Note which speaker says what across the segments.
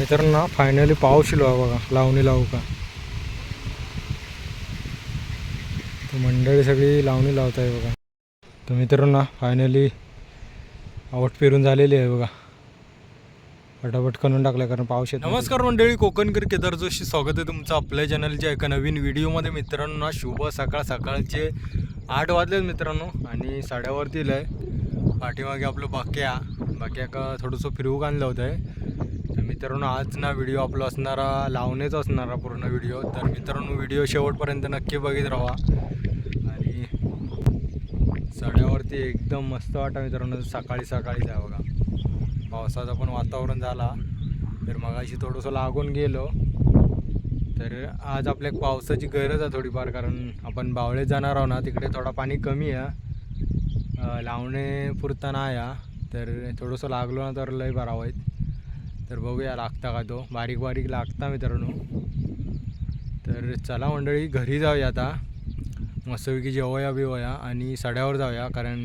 Speaker 1: मित्रांनो फायनली पाऊस शिलो बघा लावणी लावू का? मंडळी सगळी लावणी लावत आहे बघा. तर मित्रांनो फायनली आऊट पेरून झालेली आहे बघा. पटापट करून टाकलं कारण पाऊस येतो नमस्कार मंडळी कोकणकर केदार जोशी स्वागत आहे तुमचं आपल्या चॅनलच्या एका नवीन व्हिडिओमध्ये मित्रांनो शुभ सकाळ सकाळचे आठ वाजलेत मित्रांनो आणि साड्यावरती आहे पाठीमागे आपलं बाक्या बाक्या का थोडंसं फिरवूक आणलं होतं. आहे मित्रांनो आज ना व्हिडिओ आपला असणारा लावणेच असणारा पूर्ण व्हिडिओ तर मित्रांनो व्हिडिओ शेवटपर्यंत नक्की बघित राहा. आणि सड्यावरती एकदम मस्त वाटा मित्रांनो सकाळी सकाळीच आहे बघा. पावसाचं पण वातावरण झाला. तर मगाशी थोडंसं लागून गेलो. तर आज आपल्या पावसाची गरज आहे थोडीफार कारण आपण बावळेत जाणार आहोत ना तिकडे थोडा पाणी कमी आहे. लावणे पुरता नाही आहे. तर थोडंसं लागलो ना तर लय बरा होईल. तर बघूया लागता का तो. बारीक बारीक लागता मित्रांनो. तर चला मंडळी घरी जाऊया आता. मस्तपैकी जेवूया बिवया आणि सड्यावर जाऊया. कारण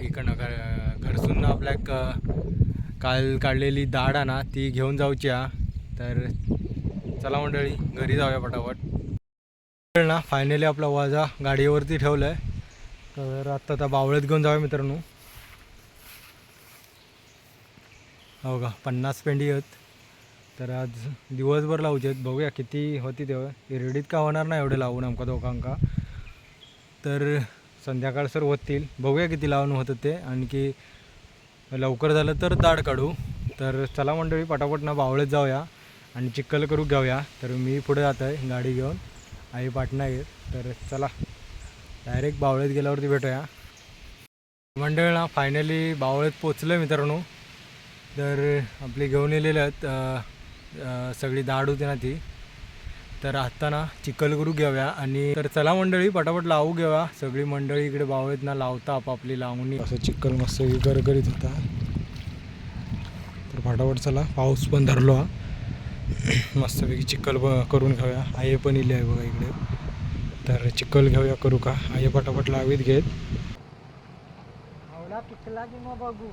Speaker 1: इकडनं घर घरसून आपल्या क- काल काढलेली दाढ आहे ना ती घेऊन जाऊची हा. तर चला मंडळी घरी जाऊया पटापट. ना फायनली आपला वाजा गाडीवरती ठेवलं आहे तर आत्ता आता बावळ्यात घेऊन जाऊया मित्रांनो. हो का? पन्नास पेंडी आहेत. तर आज दिवसभर लावचे आहेत. बघूया किती होती तेव्हा. इरडीत का होणार नाही एवढे लावून आमका दोघांका. तर संध्याकाळ सर होतील. बघूया किती लावून होतं ते. आणखी लवकर झालं तर दाढ काढू. तर चला मंडळी पटापट ना बावळेत जाऊया. आणि चिक्कल करू घेऊया. तर मी पुढे जात आहे गाडी घेऊन. आई पाटणा येत तर चला डायरेक्ट बावळेत गेल्यावरती भेटूया. मंडळ ना फायनली बावळेत पोचलं मित्रांनो. तर आपली घेऊन येलेले आहेत सगळी दाढ होती ना ती. तर आत्ता ना चिखल करू घेऊया आणि तर चला मंडळी पटापट लावू घेऊया सगळी मंडळी इकडे बावळेत ना लावता आपापली लावणी. असं चिखल मस्त गरगरीत होता. तर फटाफट चला पाऊस पण धरलो हा. मस्तपैकी चिखल करून घेऊया. आई पण इले आहे बघा इकडे. तर चिखल घेऊया करू का? आये पटापट लावीत घेत. आवडा पिकला की मग बघू.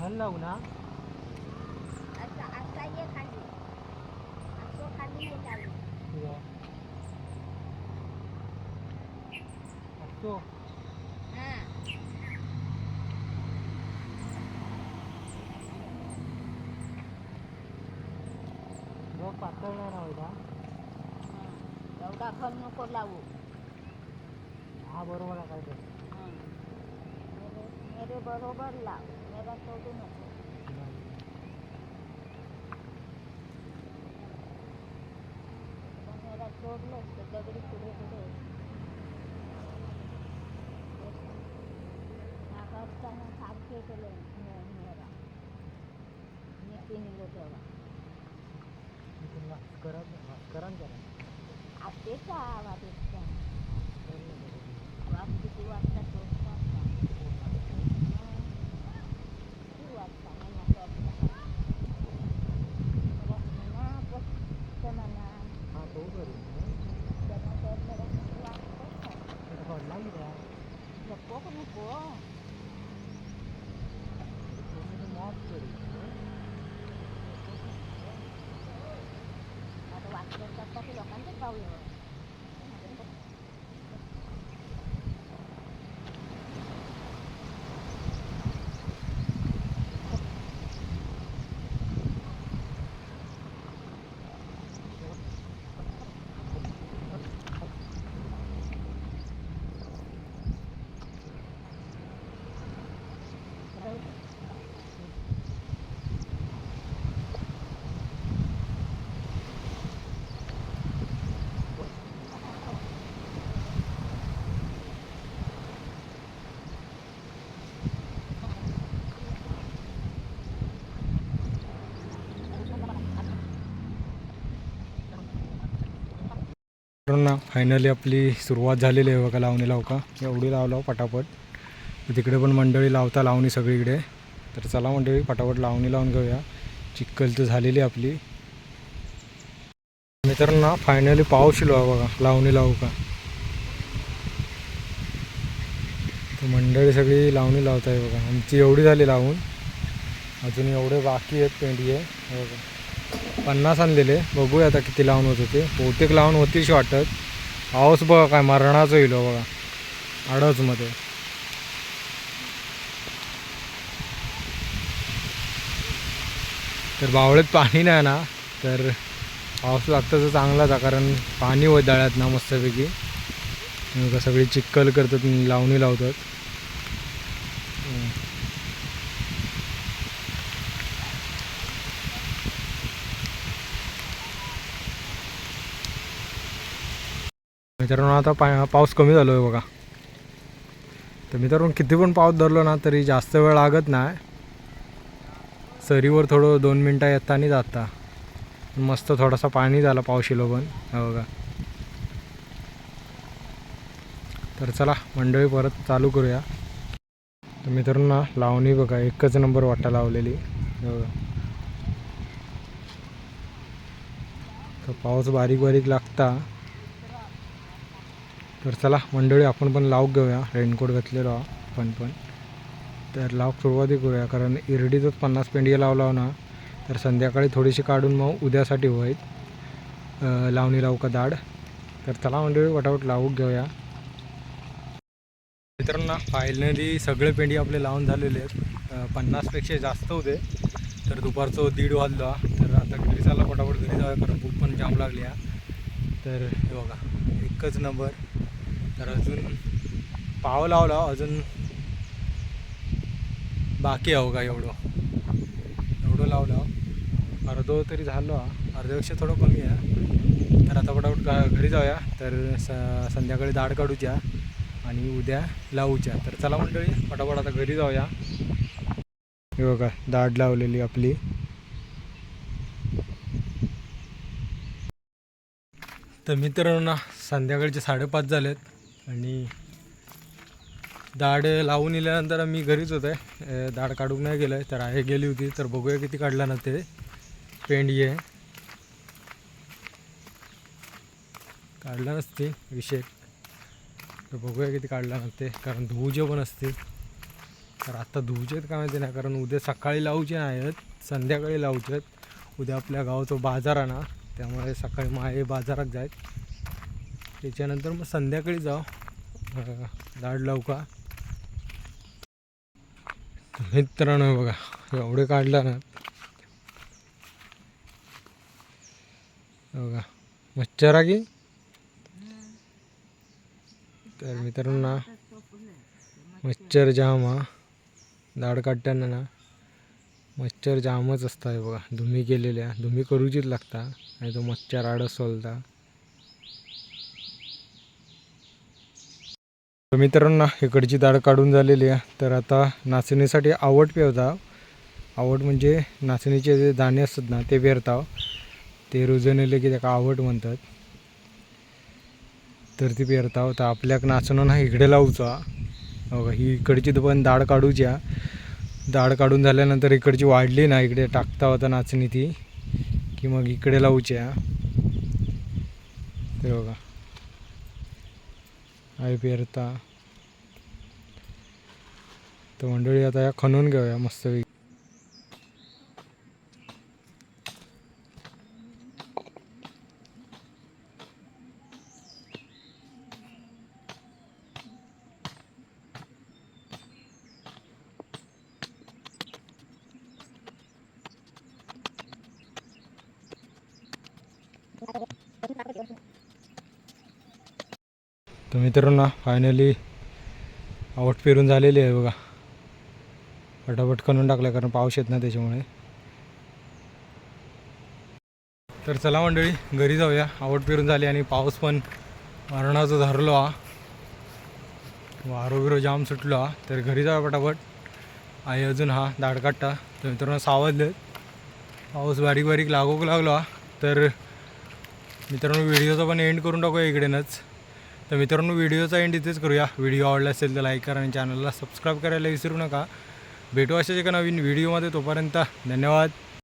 Speaker 1: घाल लावू ना
Speaker 2: असं आता ये खाली असं खाली ये चालू
Speaker 1: असतो पातळ नाही ना होता
Speaker 2: एवढा खल नको लावू
Speaker 1: हा बरोबर आहे काय तर
Speaker 2: मेरे मेरे बरोबर लाव मेरा सोडू नको पण मेरा सोडलंच तर दगडी पुढे पुढे नाकारताना सारखे केले मे- मेरा मी पिनलो तेव्हा
Speaker 1: करा करा करा
Speaker 2: आतेचा आवाज येतो वाज किती वाजता दोन वाजता किती वाजता म्हणा वाजता म्हणा फक्त म्हणा
Speaker 1: हा तो करू
Speaker 2: त्यांना तर जरा किती वाजता
Speaker 1: पडला की काय
Speaker 2: नको का नको
Speaker 1: मॉप करू
Speaker 2: आता वाचलं करता की लोकांचं पावलं
Speaker 1: ना फायनली आपली सुरुवात झालेली आहे बघा लावणी लावका एवढी लावलाव पटापट. तिकडे पण मंडळी लावता लावणी सगळीकडे. तर चला मंडळी पटापट लावणी लावून घेऊया. चिक्कल तर झालेली आहे आपली. मित्रांना फायनली पाऊस शिलो बघा लावणी लावू का? तर मंडळी सगळी लावणी लावत आहे बघा. आमची एवढी झाली लावून. अजून एवढे बाकी आहेत पेंडी आहे बघा. पन्नास आणलेले. बघूया आता किती लावून होत होते. बहुतेक लावून होतीशी वाटत. पाऊस बघा काय मरणाचं होईल हो बघा. आडचमध्ये तर बावळेत पाणी नाही ना तर पाऊस लागतं तर चांगलाच आहे कारण पाणी होत दळ्यात ना मस्तपैकी. सगळी चिक्कल करतात लावणी लावतात. मित्रांनो आता पा पाऊस कमी झालो आहे बघा. तर मित्रांनो किती पण पाऊस धरलो ना तरी जास्त वेळ लागत नाही. सरीवर थोडं दोन मिनटं येताना जाता. मस्त थोडासा पाणी झाला पाऊस पण बघा. तर चला मंडळी परत चालू करूया. तर मित्रांनो लावणी बघा एकच नंबर वाटा लावलेली बघा. तर पाऊस बारीक बारीक लागता. तर चला मंडळी आपण पण लावूक घेऊया. रेनकोट घातलेलो आहो आपण पण. तर लावक सुरुवाती करूया कारण इरडीतच पन्नास पेंडिया लावला ना. तर संध्याकाळी थोडीशी काढून मग उद्यासाठी होईल लावणी लावू का दाढ तर चला मंडळी वटावट लावूक घेऊया. मित्रांनो फायनली सगळे पेंडी आपले लावून झालेले आहेत. पन्नासपेक्षा जास्त होते. तर दुपारचं दीड वाजला. तर आता घरी चालला पटापट घरी जाऊया कारण भूक पण जाम लागली आहे. तर हे बघा एकच नंबर तर अजून पाव लावला अजून बाकी आहे का एवढं. एवढं लावलं. अर्धो तरी झालो. अर्ध्यापेक्षा थोडं कमी आहे. तर आता पटापट गा- घरी जाऊया. तर स संध्याकाळी दाढ काढूच्या आणि उद्या लावूच्या. तर चला मंडळी पटापट आता घरी जाऊया. हे बघा दाढ लावलेली आपली. तर मित्रांनो संध्याकाळचे साडेपाच झालेत. आणि दाढ लावून इल्यानंतर मी घरीच होतो आहे दाढ काढून नाही गेलं तर आहे गेली होती. तर बघूया किती काढला ना ते. पेंडी आहे काढला नसते विषय तर बघूया किती काढला नसते कारण धुवजे पण असते. तर आत्ता धुवजेत आहेत का माहिती नाही. कारण उद्या सकाळी लावूचे नाही आहेत. संध्याकाळी लावचे आहेत. उद्या आपल्या गावचा बाजार आहे ना त्यामुळे सकाळी माये बाजारात जायत. त्याच्यानंतर मग संध्याकाळी जाऊ. झाड दाढ लावू का? मित्रांनो बघा. एवढे काढला ना. हे बघा. मच्छरा की? तर मित्रांनो मच्छर जाम हा. दाड काढताना ना. मच्छर जामच असता बघा. धुमी केलेल्या. धुमी करूचीच लागता. नाही तो मच्छर आडस सोलता तर मित्रांनो इकडची दाळ काढून झालेली आहे. तर आता नाचणीसाठी आवड पेवता आवड म्हणजे नाचणीचे जे दाणे असतात ना ते पेरताव ते रुजवलेले की त्याका आवड म्हणतात. तर ती पेरताव तर आपल्याक नाचणं ना इकडे लावचा. बघा ही इकडची पण दाढ काढूची हा. दाळ काढून झाल्यानंतर इकडची वाढली ना इकडे टाकता होता नाचणी ती की मग इकडे लावची हा. ते बघा. पेरता. तर मंडळी आता या खणून घेऊया मस्तपैकी तर मित्रांनो फायनली आवट पेरून झालेली आहे बघा. फटाफट खणून टाकलं कारण पाऊस येत ना त्याच्यामुळे. तर चला मंडळी घरी जाऊया. आवट पेरून झाली आणि पाऊस पण मरणाचं धरलो हा. वारो बिरो जाम सुटलो हा. तर घरी जाऊया पटापट. आई अजून हा दाढ तर मित्रांनो सावधले. पाऊस बारीक बारीक लागू लागलो हा. तर मित्रांनो व्हिडिओचा पण एंड करून टाकूया इकडेनंच. तर मित्रांनो व्हिडिओचा एंड इथेच करूया. व्हिडिओ आवडला असेल तर लाईक करा आणि चॅनलला सबस्क्राईब करायला विसरू नका. भेटू अशाच एका नवीन व्हिडिओमध्ये तोपर्यंत धन्यवाद.